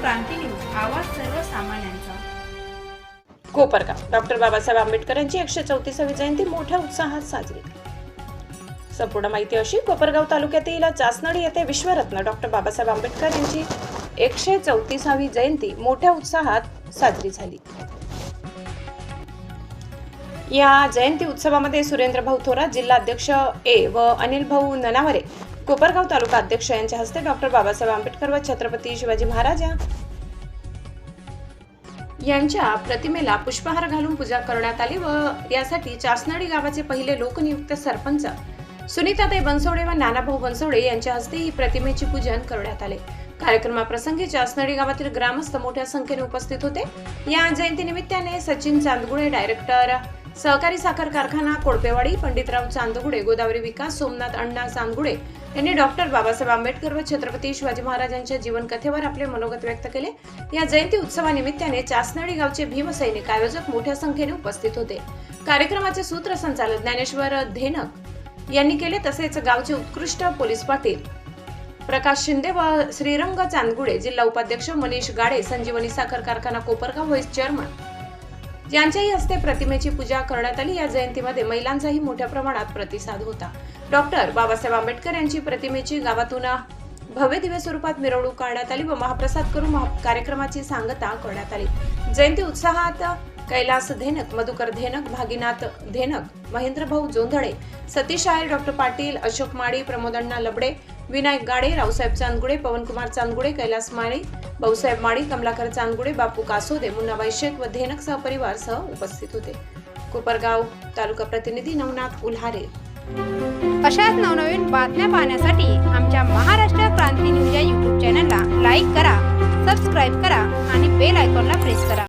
क्रांती news आवाज सर्वसामान्यांचा. Kopargaon. Doctor Babasaheb Ambedkar यांची एकशे चौतीसावी जयंती मोठ्या उत्साहात साजरी. संपूर्ण माहिती अशी कोपरगाव तालुक्यातील चासनडी येथे विश्वरत्न डॉक्टर बाबासाहेब आंबेडकर यांची एकशे चौतीसावी जयंती मोठ्या उत्साहात साजरी झाली. या जयंती उत्सवामध्ये सुरेंद्र भाऊ थोरात जिल्हा अध्यक्ष ए व अनिल भाऊ ननावरे कोपरगाव तालुका अध्यक्ष यांच्या हस्ते डॉक्टर बाबासाहेब आंबेडकर व छत्रपती शिवाजी महाराज यांच्या प्रतिमेला पुष्पहार घालून पूजा करण्यात आली व यासाठी चासनाडी गावाचे पहिले लोकनियुक्त सरपंच सुनीताताई बनसोडे व नानाभाऊ बनसोडे यांच्या हस्ते ही प्रतिमेचे पूजन करण्यात आले. कार्यक्रमाप्रसंगी चासनाडी गावातील ग्रामस्थ मोठ्या संख्येने उपस्थित होते. या जयंतीनिमित्ताने सचिन चांदगुडे डायरेक्टर सहकारी साखर कारखाना कोळपेवाडी पंडितराव चांदगुडे गोदावरी विकास सोमनाथ अण्णा चांदगुडे यांनी डॉक्टर बाबासाहेब आंबेडकर व छत्रपती शिवाजी महाराजांच्या जीवनकथेवर आपले मनोगत व्यक्त केले. या जयंती उत्सवानिमित्ताने चासनाडी गावचे भीमसैनिक आयोजक मोठ्या संख्येने उपस्थित होते. कार्यक्रमाचे सूत्रसंचालक ज्ञानेश्वर धेनक यांनी केले तसेच गावचे उत्कृष्ट पोलीस पाटील प्रकाश शिंदे व श्रीरंग चांदगुडे जिल्हा उपाध्यक्ष मनीष गाडे संजीवनी साखर कारखाना कोपरगाव व्हाईस चेअरमन यांच्याही हस्ते प्रतिमेची पूजा करण्यात आली या जयंतीमध्ये महिलांचाही मोठ्या प्रमाणात प्रतिसाद होता. डॉक्टर बाबासाहेब आंबेडकर यांची प्रतिमेची गावातून भव्य दिव्य स्वरूपात मिरवणूक काढण्यात आली व महाप्रसाद करून महा कार्यक्रमाची सांगता करण्यात आली. जयंती उत्साहात कैलास धेनक मधुकर धेनक भागीनाथ धेनक महेंद्र भाऊ जोंधळे सतीश आयर डॉक्टर पाटील अशोक माळी प्रमोदण्णा लबडे विनायक गाडे रावसाहेब चांदगुडे पवनकुमार चांदगुडे कैलास माळी भाऊसाहेब माळी कमलाकर चांदगुडे बापू कासोदे मुन्नाबाई शेख व धेनक सहपरिवार सह उपस्थित होते. कोपरगाव तालुका प्रतिनिधी नवनाथ उल्हारे. अशाच नवनवीन बातम्या पाहण्यासाठी आमच्या महाराष्ट्र क्रांती न्यूज या यूट्यूब चॅनलला लाईक करा सबस्क्राईब करा आणि बेल आयकॉनला प्रेस करा.